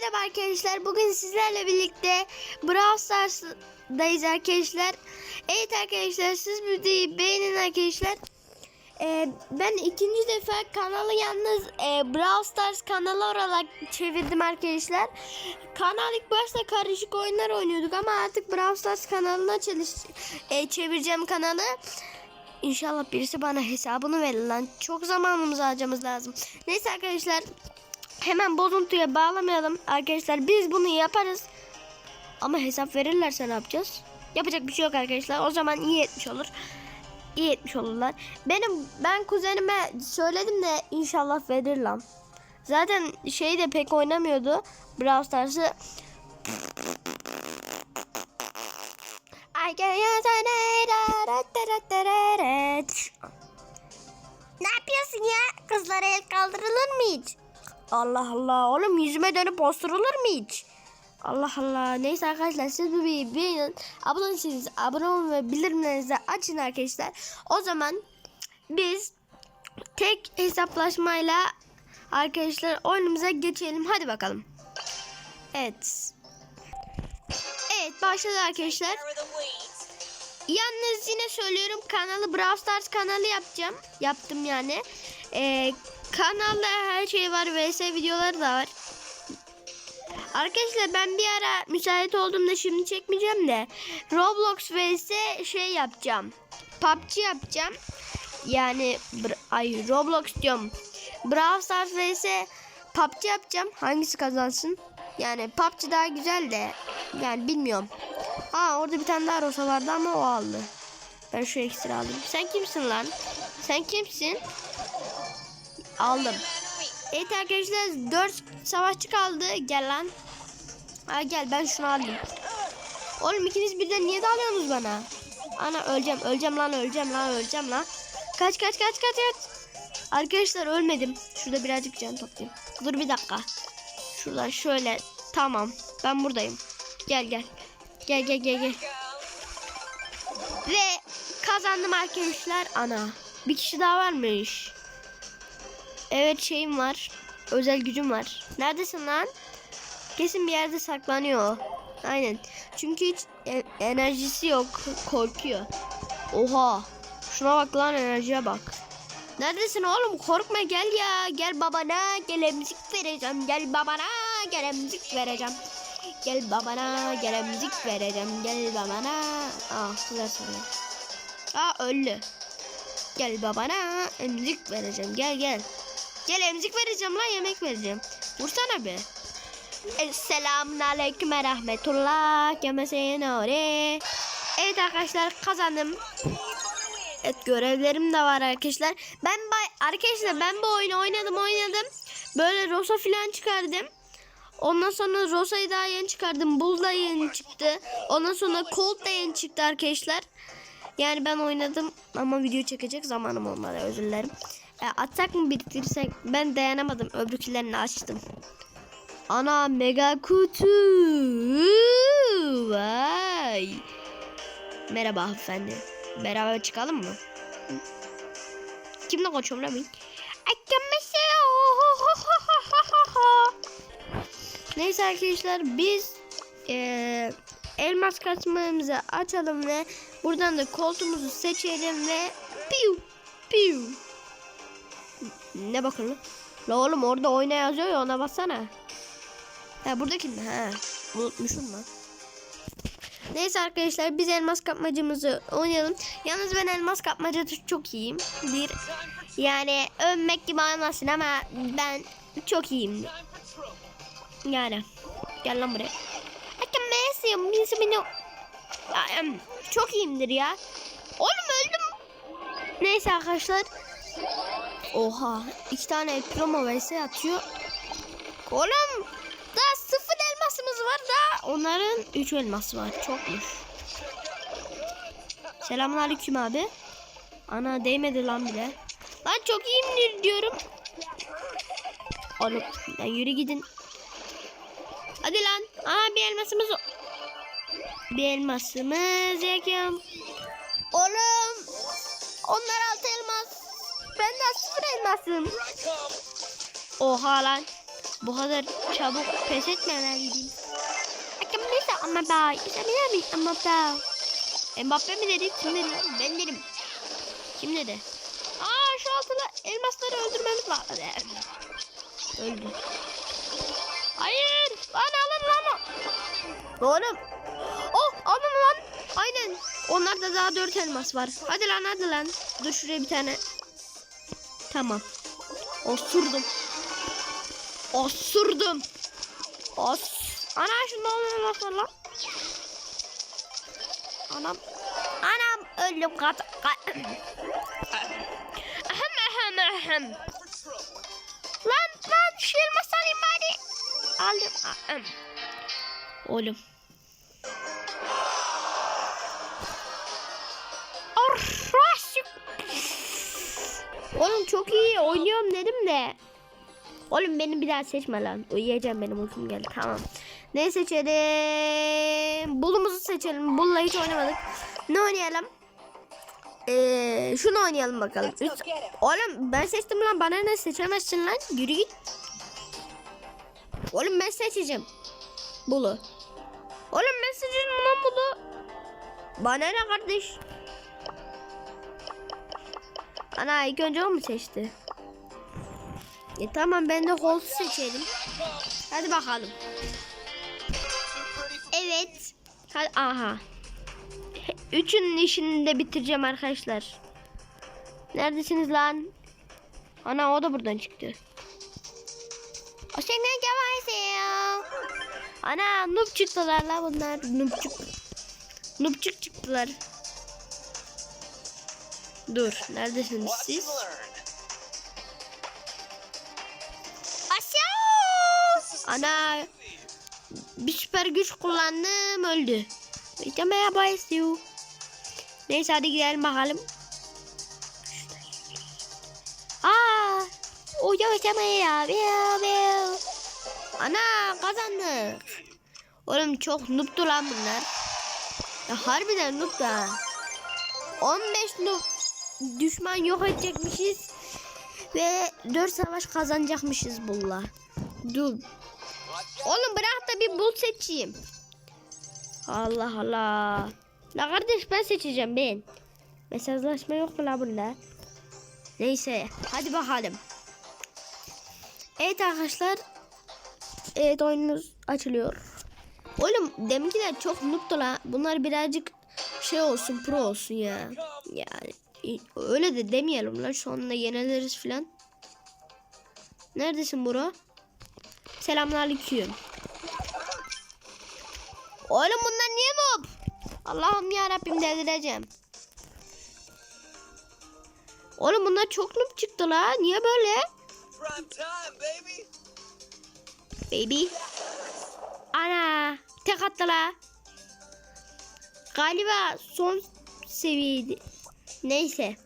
merhaba arkadaşlar. Bugün sizlerle birlikte Brawl Stars'dayız arkadaşlar. Evet arkadaşlar siz videoyu beğenin arkadaşlar. Ee, ben ikinci defa kanalı yalnız e, Brawl Stars kanalı olarak çevirdim arkadaşlar. Kanal ilk başta karışık oyunlar oynuyorduk ama artık Brawl Stars kanalına çalış e, çevireceğim kanalı. İnşallah birisi bana hesabını verir lan. Çok zamanımızı harcamamız lazım. Neyse arkadaşlar hemen bozuntuya bağlamayalım. Arkadaşlar biz bunu yaparız. Ama hesap verirlerse ne yapacağız? Yapacak bir şey yok arkadaşlar. O zaman iyi etmiş olur. İyi etmiş olurlar. Benim ben kuzenime söyledim de inşallah verir lan. Zaten şey de pek oynamıyordu. Brawl Stars'ı. Ne yapıyorsun ya? Kızlara el kaldırılır mı hiç? Allah Allah oğlum yüzüme dönüp osurulur mu hiç? Allah Allah. Neyse arkadaşlar siz bu videoyu beğenin. Abone değilseniz abone olun ve bildirimlerinizi açın arkadaşlar. O zaman biz tek hesaplaşmayla arkadaşlar oyunumuza geçelim. Hadi bakalım. Evet. Evet başladı arkadaşlar. Yalnız yine söylüyorum kanalı Brawl Stars kanalı yapacağım. Yaptım yani. Ee, kanalda her şey var. VS videoları da var. Arkadaşlar ben bir ara müsait olduğumda şimdi çekmeyeceğim de Roblox vs şey yapacağım. PUBG yapacağım. Yani ay Roblox diyorum. Brawl Stars vs PUBG yapacağım. Hangisi kazansın? Yani PUBG daha güzel de yani bilmiyorum. Aa orada bir tane daha Rosa vardı ama o aldı. Ben şu ekstra aldım. Sen kimsin lan? Sen kimsin? Aldım. Evet arkadaşlar 4 savaşçı kaldı. Gel lan. Ha gel ben şunu alayım. Oğlum ikiniz birden niye dalıyorsunuz bana? Ana öleceğim öleceğim lan öleceğim lan öleceğim lan. Kaç kaç kaç kaç kaç. Arkadaşlar ölmedim. Şurada birazcık can toplayayım. Dur bir dakika. Şuradan şöyle. Tamam. Ben buradayım. Gel gel. Gel gel gel gel. Ve kazandım arkadaşlar. Ana. Bir kişi daha varmış. Evet şeyim var. Özel gücüm var. Neredesin lan? Kesin bir yerde saklanıyor. Aynen. Çünkü hiç e- enerjisi yok. Korkuyor. Oha. Şuna bak lan enerjiye bak. Neredesin oğlum? Korkma gel ya. Gel babana gel emzik vereceğim. Gel babana gel emzik vereceğim. Gel babana gel emzik vereceğim. Gel babana. Ah güzel soruyor. Aa öldü. Gel babana emzik vereceğim. Gel gel. Gel emzik vereceğim lan yemek vereceğim. Vursana be. Selamun aleyküm ve rahmetullah. Kemeseyin oraya. Evet arkadaşlar kazandım. Evet görevlerim de var arkadaşlar. Ben arkadaşlar ben bu oyunu oynadım oynadım. Böyle Rosa filan çıkardım. Ondan sonra Rosa'yı daha yeni çıkardım. Bull da yeni çıktı. Ondan sonra Colt da yeni çıktı arkadaşlar. Yani ben oynadım ama video çekecek zamanım olmadı özür dilerim. E, atsak mı biriktirsek? Ben dayanamadım. Öbürkülerini açtım. Ana mega kutu. Vay. Merhaba hanımefendi. Beraber çıkalım mı? Kimle konuşuyorum lan ben? Neyse arkadaşlar biz eee, elmas kasmamızı açalım ve buradan da koltuğumuzu seçelim ve piu piu ne bakalım? La oğlum orada oyna yazıyor ya ona bassana. Ha buradaki mi? Ha unutmuşum lan. Neyse arkadaşlar biz elmas kapmacımızı oynayalım. Yalnız ben elmas kapmacada çok iyiyim. Bir yani övmek gibi olmasın ama ben çok iyiyim. Yani gel lan buraya. Hakem Messi birisi beni çok iyiyimdir ya. Oğlum öldüm. Neyse arkadaşlar. Oha iki tane promo vs atıyor. Oğlum daha sıfır elmasımız var da onların üç elması var. Çokmuş. Selamünaleyküm abi. Ana değmedi lan bile. Lan çok iyiyimdir diyorum. Oğlum lan yürü gidin. Hadi lan. Aa bir elmasımız bir elmasımız yakıyorum. Oğlum onlar altı. Ben de sıfır elmasım. Oha lan. Bu kadar çabuk pes etmemeliydim. Mesela ama ben İstemiyor muyum ama ben. Mbappe mi dedi? Kim dedi? Ben dedim. Kim dedi? Aa şu altılı elmasları öldürmemiz lazım. Öldü. Hayır. Lan alın lan. Oğlum. Oh alın lan. Aynen. Onlarda daha dört elmas var. Hadi lan hadi lan. Dur şuraya bir tane. Tamam. Osurdum. Osurdum. Os. Ana elmas var lan. Anam. Anam öldüm kat. kat. Ahem ahem ahem. Lan lan şu elmas alayım bari. Aldım. Ahem. Oğlum. Oğlum çok iyi oynuyorum dedim de. Oğlum beni bir daha seçme lan. Uyuyacağım benim uykum geldi. Tamam. Ne seçelim? Bulumuzu seçelim. Bulla hiç oynamadık. Ne oynayalım? Ee, şunu oynayalım bakalım. Üç... Oğlum ben seçtim lan. Bana ne seçemezsin lan? Yürü git. Oğlum ben seçeceğim. Bulu. Oğlum ben seçeceğim lan Bulu. Bana ne kardeş? Ana ilk önce o mu seçti? E tamam ben de Holt'u seçelim. Hadi bakalım. Evet. Hadi, aha. Üçünün işini de bitireceğim arkadaşlar. Neredesiniz lan? Ana o da buradan çıktı. Senden ya. Ana noob çıktılar la bunlar. Noobçuk. Noobçuk çıktılar. Dur. Neredesiniz siz? Ana. Bir süper güç kullandım öldü. İşte merhaba istiyor. Neyse hadi gidelim bakalım. Aa, o yaşamaya ya. Biu, Ana kazandık. Oğlum çok noob'tu lan bunlar. Ya harbiden noob da. 15 noob düşman yok edecekmişiz. Ve 4 savaş kazanacakmışız bulla. Dur. Oğlum bırak da bir bul seçeyim. Allah Allah. La kardeş ben seçeceğim ben. Mesajlaşma yok mu la bunda? Neyse hadi bakalım. Evet arkadaşlar. Evet oyunumuz açılıyor. Oğlum deminkiler çok noob'tu la. Bunlar birazcık şey olsun pro olsun ya. Yani öyle de demeyelim lan sonunda yeniliriz filan. Neredesin bro? Selamünaleyküm. Oğlum bunlar niye noob? Allah'ım ya Rabbim delireceğim. Oğlum bunlar çok noob çıktı la. Niye böyle? Baby. Ana. Tek attı la. Galiba son seviyeydi. Neyse.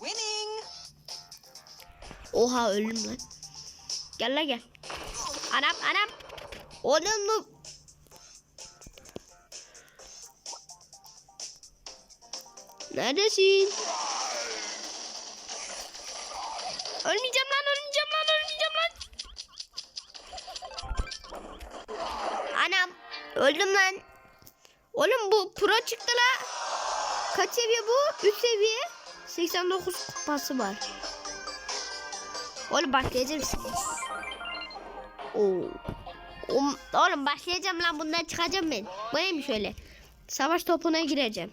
Winning. Oha öldüm lan. Gel la gel. Anam anam. Oğlum noob. Neredesin? Ölmeyeceğim lan ölmeyeceğim lan ölmeyeceğim lan. Anam öldüm lan. Oğlum bu pro çıktı la. Kaç seviye bu? 3 seviye. 89 kupası var. Oğlum başlayacağım şimdi. Oo. Oğlum, oğlum başlayacağım lan bundan çıkacağım ben. Bu neymiş öyle? Savaş topuna gireceğim.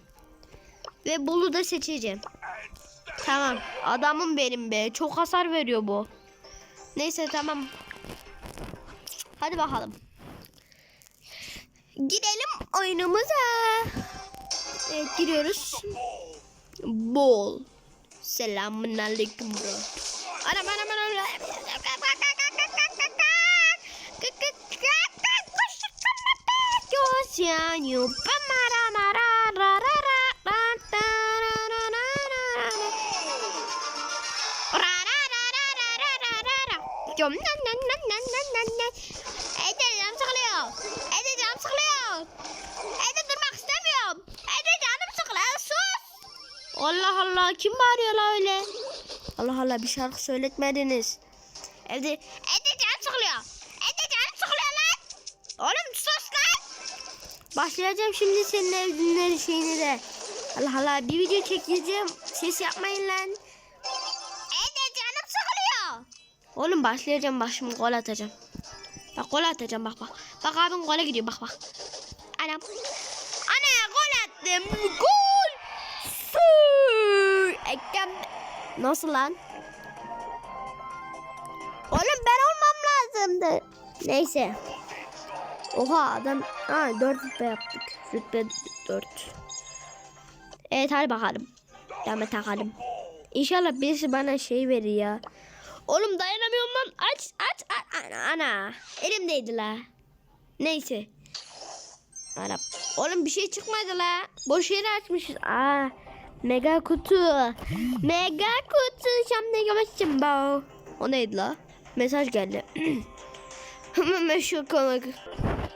Ve Bulu da seçeceğim. Tamam. Adamım benim be. Çok hasar veriyor bu. Neyse tamam. Hadi bakalım. Gidelim oyunumuza. Evet giriyoruz. Bol. Selamun aleyküm bro. Anam anam anam. Mara kim bağırıyor la öyle? Allah Allah bir şarkı söyletmediniz. Evde evde can sıkılıyor. Evde can sıkılıyor lan. Oğlum sus lan. Başlayacağım şimdi senin evlilerin şeyini de. Allah Allah bir video çekeceğim. Ses yapmayın lan. Evde canım sıkılıyor. Oğlum başlayacağım başımı gol atacağım. Bak gol atacağım bak bak. Bak abim gole gidiyor bak bak. Anam. Ana gol attım. Gol. Nasıl lan? Oğlum ben olmam lazımdı. Neyse. Oha adam ha 4 rütbe yaptık. Rütbe 4. Evet hadi bakalım. Demet takalım. İnşallah birisi bana şey verir ya. Oğlum dayanamıyorum lan. Aç aç aç. Ana, ana. Elimdeydi la. Neyse. Arap. Oğlum bir şey çıkmadı la. Boş yere açmışız. Aa. Mega kutu. Mega kutu. Şimdi gömüşüm ba. O neydi la? Mesaj geldi. Meşhur komik.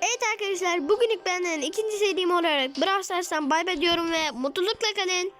Evet arkadaşlar bugünlük benden ikinci serim olarak Brawl Stars'tan bay bay diyorum ve mutlulukla kalın.